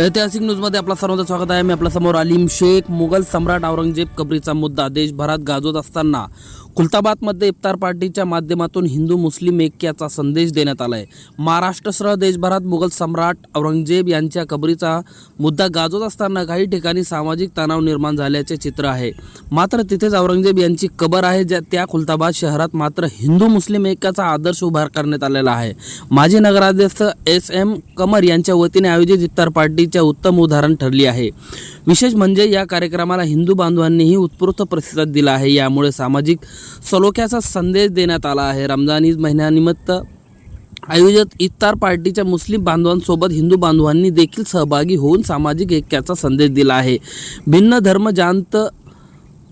ऐतिहासिक न्यूजमध्ये आपला सर्वांचं स्वागत आहे. मी आपल्यासमोर अलीम शेख मुघल सम्राट औरंगजेब कबरीचा मुद्दा. देशभरात गाजवत असताना खुलताबादमध्ये इफ्तार पार्टीच्या माध्यमातून हिंदू मुस्लिम ऐक्याचा संदेश देण्यात आला आहे महाराष्ट्रसह देशभरात मुघल सम्राट औरंगजेब यांच्या कबरीचा मुद्दा गाजवत असताना काही ठिकाणी सामाजिक तणाव निर्माण झाल्याचे चित्र आहे. मात्र तिथेच औरंगजेब यांची कबर आहे ज्या त्या खुलताबाद शहरात मात्र हिंदू मुस्लिम ऐक्याचा आदर्श उभार करण्यात आलेला आहे. माजी नगराध्यक्ष एस एम कमर यांच्या वतीने आयोजित इफ्तार पार्टी पार्टीचे उत्तम उदाहरण ठरली आहे. विशेष म्हणजे या कार्यक्रमाला हिंदू बांधवांनीही उत्स्फूर्त प्रतिसाद दिला आहे. यामुळे सामाजिक सलोख्याचा संदेश देण्यात आला आहे. रमजान ईद महिन्यानिमित्त आयोजित इफ्तार पार्टीच्या मुस्लिम बांधवांसोबत हिंदू बांधवांनी देखील सहभागी होऊन सामाजिक ऐक्याचा संदेश दिला आहे. भिन्न धर्म जांत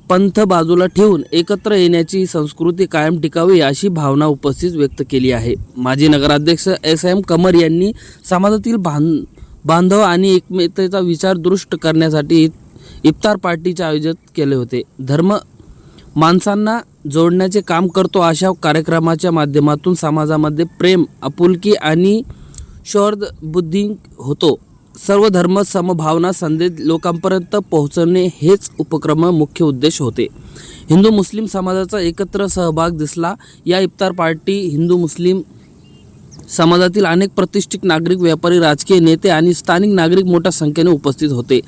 पंथ बाजूला ठेवून एकत्र येण्याची संस्कृती कायम टिकावी अशी भावना उपस्थित व्यक्त केली आहे. माजी नगराध्यक्ष एस एम कमर यांनी समाजातील बांध बांधव आणि एकमेतेचा विचार दृष्ट करण्यासाठी इफ्तार पार्टीचे आयोजित केले होते. धर्म माणसांना जोडण्याचे काम करतो अशा कार्यक्रमाच्या माध्यमातून समाजामध्ये प्रेम आपुलकी आणि शौर्द बुद्धी होतो. सर्व धर्म समभावना संदेश लोकांपर्यंत पोहोचवणे हेच उपक्रम मुख्य उद्देश होते. हिंदू मुस्लिम समाजाचा एकत्र सहभाग दिसला. या इफ्तार पार्टी हिंदू मुस्लिम समाजातील अनेक प्रतिष्ठित नागरिक व्यापारी राजकीय नेते आणि स्थानिक नागरिक मोठ्या संख्येने उपस्थित होते.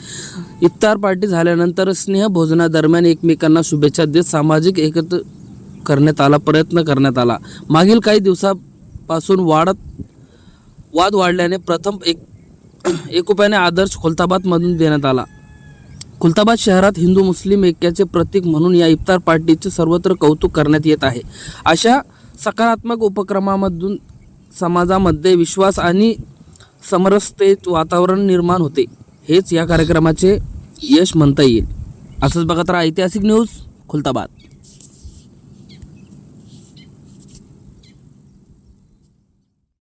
इफ्तार पार्टी झाल्यानंतर स्नेहभोजनादरम्यान एकमेकांना शुभेच्छा देत सामाजिक एकत्र करण्यात आला प्रयत्न करण्यात आला. मागील काही दिवसापासून वाढत वाद वाढल्याने प्रथम एक एकोप्याने आदर्श खुलताबादमधून देण्यात आला. खुलताबाद शहरात हिंदू मुस्लिम ऐक्याचे प्रतीक म्हणून या इफ्तार पार्टीचे सर्वत्र कौतुक करण्यात येत आहे. अशा सकारात्मक उपक्रमामधून समाजामध्ये विश्वास आणि समरसतेत वातावरण निर्माण होते. हेच या कार्यक्रमाचे यश म्हणता येईल. असंच बघत राहा ऐतिहासिक न्यूज खुलताबाद.